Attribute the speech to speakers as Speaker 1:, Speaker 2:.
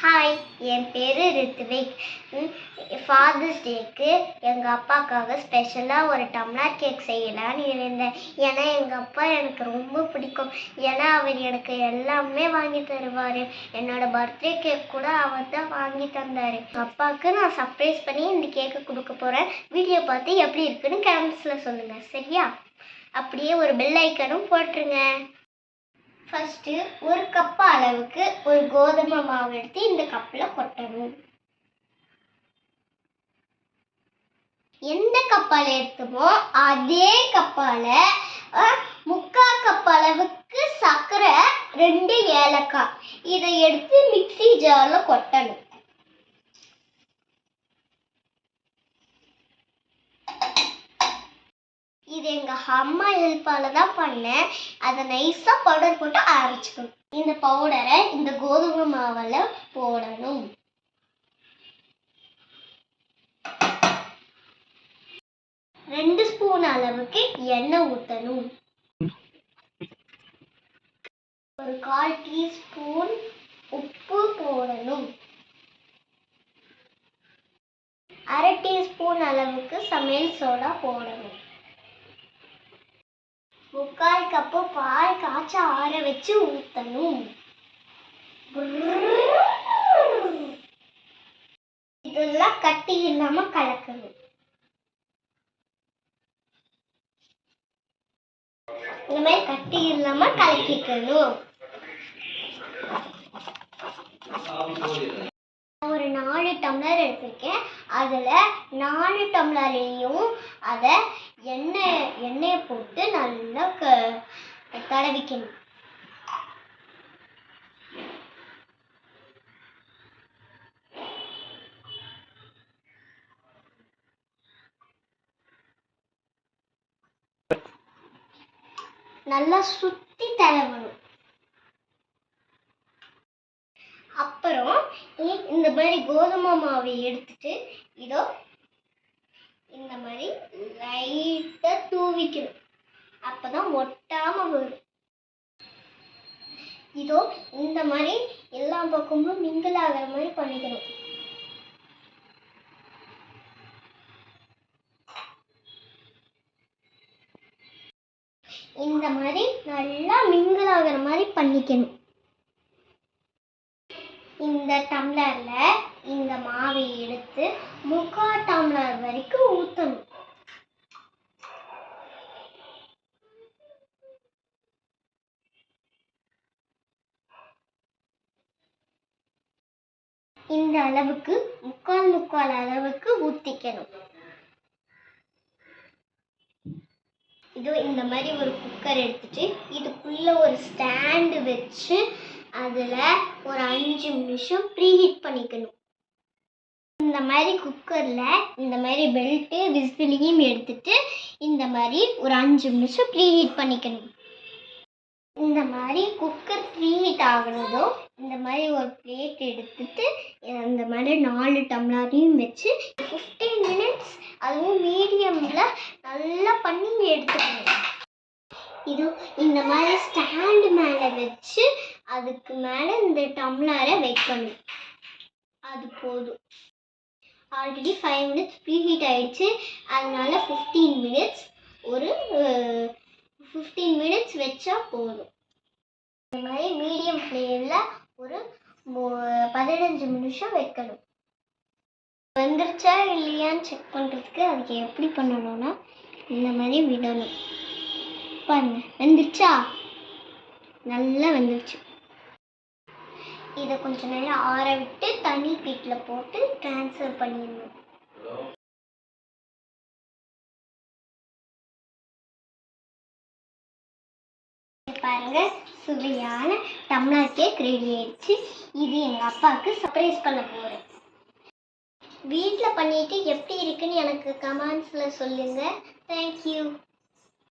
Speaker 1: Hi என் பேர் Rithvik. Fathers டேக்கு எங்கள் அப்பாக்காக ஸ்பெஷலாக ஒரு டம்ளர் கேக் செய்யலான்னு இருந்தேன். ஏன்னா எங்கள் அப்பா எனக்கு ரொம்ப பிடிக்கும். ஏன்னா அவர் எனக்கு எல்லாமே வாங்கி தருவார். என்னோட பர்த்டே கேக் கூட அவர் தான் வாங்கி தந்தார். அப்பாவுக்கு நான் சர்ப்ரைஸ் பண்ணி இந்த கேக்கை கொடுக்க போகிறேன் வீடியோ பார்த்து எப்படி இருக்குன்னு கமெண்ட்ஸில் சொல்லுங்கள் சரியா? அப்படியே ஒரு பெல் ஐக்கனும் போட்டுருங்க. ஃபஸ்ட்டு ஒரு கப்பு அளவுக்கு ஒரு கோதுமை மாவு எடுத்து இந்த கப்பில் கொட்டணும். எந்த கப்பால் எடுத்தோமோ அதே கப்பால் முக்கால் கப் அளவுக்கு சர்க்கரை ரெண்டு ஏலக்காய். இதை எடுத்து மிக்ஸி ஜாரில் கொட்டணும். எங்கள் அம்மா ஹெல்ப்பால் தான் பண்ணேன். அதை நைஸாக பவுடர் போட்டு அரைச்சிக்கணும். இந்த பவுடரை இந்த கோதுமை மாவில் போடணும். ரெண்டு ஸ்பூன் அளவுக்கு எண்ணெய் ஊற்றணும் ஒரு கால் டீஸ்பூன் உப்பு போடணும். அரை டீஸ்பூன் அளவுக்கு சமையல் சோடா போடணும். முக்கால் கப்பு பால் காய்ச்ச ஆற வச்சு ஊத்தணும். இதெல்லாம் கட்டி இல்லாம கலக்கணும். இந்த மாதிரி கட்டி இல்லாம கலக்கிக்கணும். ஒரு நாலு டம்ளர் எடுத்திருக்கேன். அதில் நாலு டம்ளர்லேயும் அதை எண்ணெய் எண்ணெயை போட்டு நல்லா க தடவிக்கணும். நல்லா சுத்தி தடவணும். அப்புறம் இந்த மாதிரி கோதுமை மாவை எடுத்துட்டு இதோ லைட்டாக தூவிக்கணும். அப்பதான் ஒட்டாம வரும் இதோ இந்த மாதிரி எல்லா பக்கமும் மிங்கிள் ஆகிற மாதிரி பண்ணிக்கணும். இந்த மாதிரி நல்லா மிங்கிள் ஆகிற மாதிரி பண்ணிக்கணும். இந்த டம்ளர்ல இந்த மாவை எடுத்து முக்கா டம்ளர் வரைக்கும் ஊற்றணும் இந்த அளவுக்கு முக்கால் முக்கால் அளவுக்கு ஊத்திக்கணும். இதோ இந்த மாதிரி ஒரு குக்கர் எடுத்துட்டு இதுக்குள்ள ஒரு ஸ்டாண்டு வச்சு அதில் ஒரு அஞ்சு நிமிஷம் ப்ரீஹீட் பண்ணிக்கணும். இந்த மாதிரி குக்கரில் இந்த மாதிரி பெல்ட்டு விசிலியும் எடுத்துட்டு இந்த மாதிரி ஒரு அஞ்சு நிமிஷம் ப்ரீஹீட் பண்ணிக்கணும். இந்த மாதிரி குக்கர் ப்ரீஹீட் ஆகுனதும் இந்த மாதிரி ஒரு பிளேட் எடுத்துட்டு அந்த மாதிரி நாலு டம்ளரையும் வச்சு ஃபிஃப்டீன் மினிட்ஸ் அதுவும் மீடியமில் நல்லா பண்ணி எடுத்துக்கணும் இது இந்த மாதிரி ஸ்டாண்டு மேலே வச்சு அதுக்கு மேலே இந்த டம்ளரை வைக்கணும். அது போதும். ஆல்ரெடி ஃபைவ் மினிட்ஸ் ப்ரீஹீட் ஆயிடுச்சு. அதனால ஃபிஃப்டீன் மினிட்ஸ் ஒரு ஃபிஃப்டீன் மினிட்ஸ் வச்சா போதும். இந்த மாதிரி மீடியம் ஃப்ளேமில் ஒரு பதினஞ்சு நிமிஷம் வைக்கணும். வந்துருச்சா இல்லையான்னு செக் பண்ணுறதுக்கு அதுக்கு எப்படி பண்ணணும்னா இந்த மாதிரி விடணும். பாருங்க வெந்துருச்சா? நல்லா வெந்துருச்சு. இதை கொஞ்சம் நல்லா ஆற விட்டு தனி பீட்டில் போட்டு ட்ரான்ஸ்ஃபர் பண்ணிடணும். பாருங்க சுவையான டம்ளர் கேக் ரெடி ஆயிடுச்சு. இது எங்க அப்பாவுக்கு சர்ப்ரைஸ் பண்ண போறேன். வீட்டில் பண்ணிட்டு எப்படி இருக்குன்னு எனக்கு கமெண்ட்ஸில் சொல்லுங்க. தேங்க்யூ